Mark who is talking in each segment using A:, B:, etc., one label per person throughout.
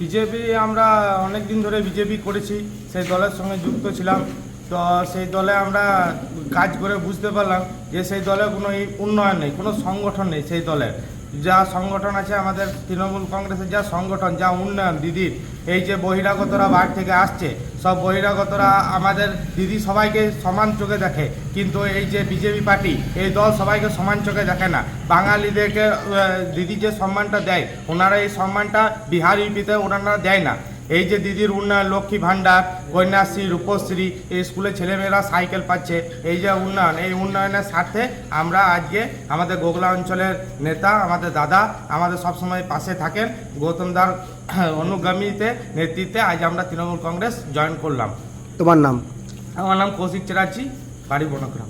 A: BJP আমরা অনেক দিন ধরে বিজেপি করেছি, সেই দলের সঙ্গে যুক্ত ছিলাম। তো সেই দলে আমরা কাজ করে বুঝতে পারলাম যে সেই দলে কোনো উন্নয়ন নেই, কোনো সংগঠন নেই সেই দলের। যা সংগঠন আছে আমাদের তৃণমূল কংগ্রেসের যা সংগঠন, যা উন্নয়ন দিদির এই যে বহিরাগতরা বাইরে থেকে আসছে, সব বহিরাগতরা আমাদের দিদি সবাইকে সমান চোখে দেখে, কিন্তু এই যে বিজেপি পার্টি, এই দল সবাইকে সমান চোখে দেখে না। বাঙালিদেরকে দিদি যে সম্মানটা দেয়, ওনারা এই সম্মানটা বিহার ইউপিতে ওনারা দেয় না। এই যে দিদির উন্নয়ন লক্ষ্মী ভাণ্ডার কন্যাশ্রী রূপশ্রী এই স্কুলে ছেলেমেয়েরা সাইকেল পাচ্ছে। এই যে উন্নয়ন এই উন্নয়নের স্বার্থে আমরা আজকে আমাদের গোগলা অঞ্চলের নেতা আমাদের দাদা আমাদের সবসময় পাশে থাকেন। গৌতম দার অনুগামীতে নেতৃত্বে আজ আমরা তৃণমূল কংগ্রেস জয়েন করলাম।
B: তোমার নাম?
A: আমার নাম কৌশিক চেরাচি বাড়ি বনগ্রাম।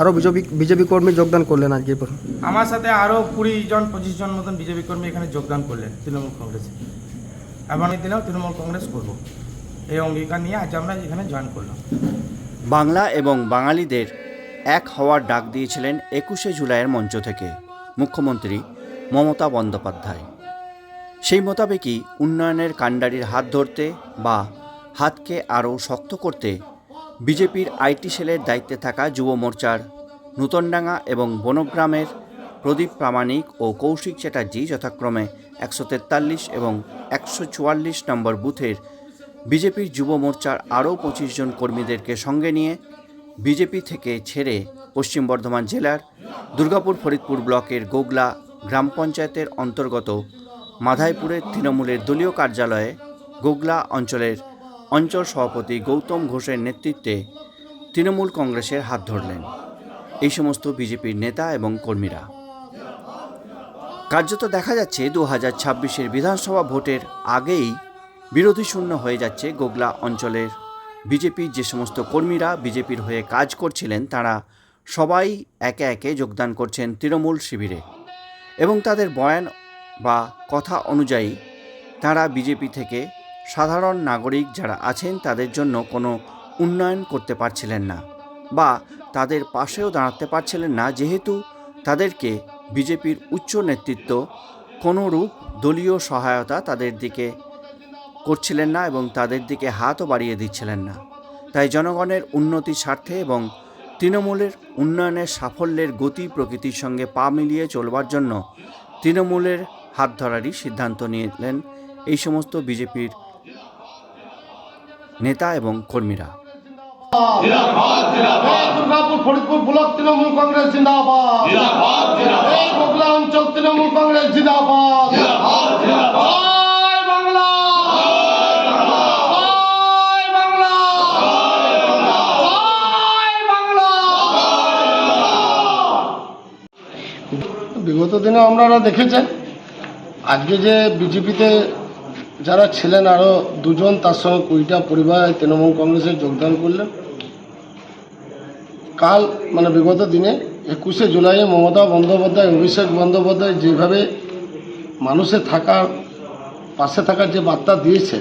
B: আরও বিজেপি বিজেপি কর্মী যোগদান করলেন আজকে
A: আমার সাথে আরও কুড়ি জন পঁচিশ জন মতন বিজেপি কর্মী এখানে যোগদান করলেন তৃণমূল কংগ্রেসে। আগামী দিনেও তৃণমূল কংগ্রেস করব। এই অঙ্গীকার নিয়ে আজ আমরা এখানে জয়েন করলাম।
C: বাংলা এবং বাঙালিদের এক হওয়ার ডাক দিয়েছিলেন একুশে জুলাইয়ের মঞ্চ থেকে মুখ্যমন্ত্রী মমতা বন্দ্যোপাধ্যায়। সেই মোতাবেকই উন্নয়নের কাণ্ডারির হাত ধরতে বা হাতকে আরও শক্ত করতে বিজেপির আইটি সেলের দায়িত্বে থাকা যুব মোর্চার নূতনডাঙ্গা এবং বনগ্রামের প্রদীপ প্রামাণিক ও কৌশিক চ্যাটার্জি যথাক্রমে একশো তেতাল্লিশ এবং একশো চুয়াল্লিশ নম্বর বুথের বিজেপির যুব মোর্চার আরও পঁচিশ জন কর্মীদেরকে সঙ্গে নিয়ে বিজেপি থেকে ছেড়ে পশ্চিম বর্ধমান জেলার দুর্গাপুর ফরিদপুর ব্লকের গোগলা গ্রাম পঞ্চায়েতের অন্তর্গত মাধাইপুরের তৃণমূলের দলীয় কার্যালয়ে গোগলা অঞ্চলের অঞ্চল সভাপতি গৌতম ঘোষের নেতৃত্বে তৃণমূল কংগ্রেসের হাত ধরলেন। এই সমস্ত বিজেপির নেতা এবং কর্মীরা। কার্যত দেখা যাচ্ছে দু হাজার ছাব্বিশের বিধানসভা ভোটের আগেই বিরোধী শূন্য হয়ে যাচ্ছে গোগলা অঞ্চলের। বিজেপির যে সমস্ত কর্মীরা বিজেপির হয়ে কাজ করছিলেন, তারা সবাই একে একে যোগদান করছেন তৃণমূল শিবিরে। এবং তাদের বয়ান বা কথা অনুযায়ী, তারা বিজেপি থেকে সাধারণ নাগরিক যারা আছেন, তাদের জন্য কোনো উন্নয়ন করতে পারছিলেন না বা তাদের পাশেও দাঁড়াতে পারছিলেন না, যেহেতু তাদেরকে বিজেপির উচ্চ নেতৃত্ব কোনোরূপ দলীয় সহায়তা তাদের দিকে করছিলেন না এবং তাদের দিকে হাতও বাড়িয়ে দিচ্ছিলেন না। তাই জনগণের উন্নতির স্বার্থে এবং তৃণমূলের উন্নয়নের সাফল্যের গতি প্রকৃতির সঙ্গে পা মিলিয়ে চলবার জন্য তৃণমূলের হাত ধরারই সিদ্ধান্ত নিলেন এই সমস্ত বিজেপির নেতা এবং কর্মীরা।
D: দুর্গাপুর ফরিদপুর ব্লক তৃণমূল কংগ্রেস জিন্দাবাদ। এই অঞ্চল তৃণমূল কংগ্রেস জিন্দাবাদ। জয় বাংলা। জয় বাংলা। জয় বাংলা। বিগত দিনে আপনারা দেখেছেন। আজকে যে বিজেপিতে যারা ছিলেন আরও দুজন, তার সঙ্গে কুড়িটা পরিবার তৃণমূল কংগ্রেসে যোগদান করলেন। কাল মানে বিগত দিনে একুশে জুলাইয়ে মমতা বন্দ্যোপাধ্যায়, অভিষেক বন্দ্যোপাধ্যায় যেভাবে মানুষের থাকার, পাশে থাকার যে বার্তা দিয়েছে,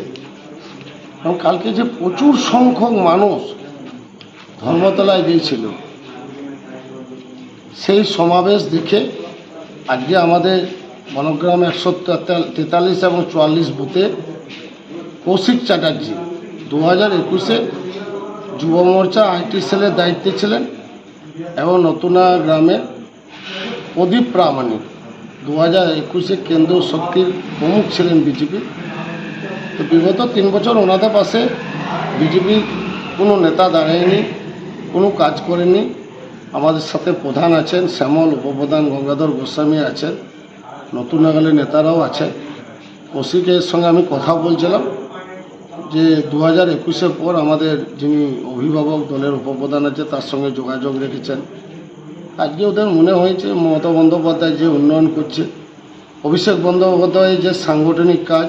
D: এবং কালকে যে প্রচুর সংখ্যক মানুষ ধর্মতলায় গিয়েছিল, সেই সমাবেশ দেখে আজকে আমাদের বনগ্রাম একশো তেতাল্লিশ এবং চুয়াল্লিশ বুথে কৌশিক চ্যাটার্জি। দু হাজার একুশে যুব মোর্চা আইটি সেলের দায়িত্বে ছিলেন এবং নতুনা গ্রামে প্রদীপ প্রামাণিক। দু হাজার একুশে কেন্দ্রীয় শক্তির প্রমুখ ছিলেন বিজেপি। তো বিগত তিন বছর ওনাদের পাশে বিজেপির কোনো নেতা দাঁড়ায়নি, কোনো কাজ করেনি আমাদের সাথে প্রধান আছেন শ্যামল উপপ্রধান গঙ্গাধর গোস্বামী আছেন। নতুন নাগালের নেতারাও আছেন কৌশিকের সঙ্গে আমি কথা বলছিলাম যে দু হাজার একুশের পর আমাদের যিনি অভিভাবক দলের উপপ্রধান আছে, তার সঙ্গে যোগাযোগ রেখেছেন। আজকে ওদের মনে হয়েছে মমতা বন্দ্যোপাধ্যায় যে উন্নয়ন করছে। অভিষেক বন্দ্যোপাধ্যায়ের যে সাংগঠনিক কাজ,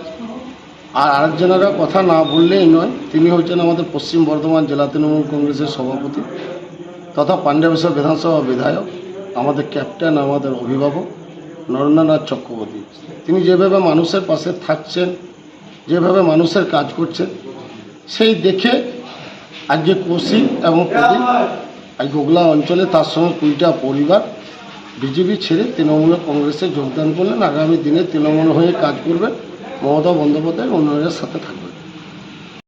D: আর আরেকজনেরা কথা না বললেই নয়, তিনি হচ্ছেন আমাদের পশ্চিম বর্ধমান জেলা তৃণমূল কংগ্রেসের সভাপতি তথা পাণ্ডবেশ্বর বিধানসভা বিধায়ক, আমাদের ক্যাপ্টেন, আমাদের অভিভাবক। নরেন্দ্রনাথ চক্রবর্তী। তিনি যেভাবে মানুষের পাশে থাকছেন, যেভাবে মানুষের কাজ করছেন, সেই দেখে আজকে কৌশিক এবং প্রদীপ আজ গোগলা অঞ্চলে তার সঙ্গে কুড়িটা পরিবার, বিজেপি ছেড়ে তৃণমূল কংগ্রেসে যোগদান করলেন। আগামী দিনে তৃণমূল হয়ে কাজ করবেন মমতা বন্দ্যোপাধ্যায় উন্নয়নের সাথে থাকবে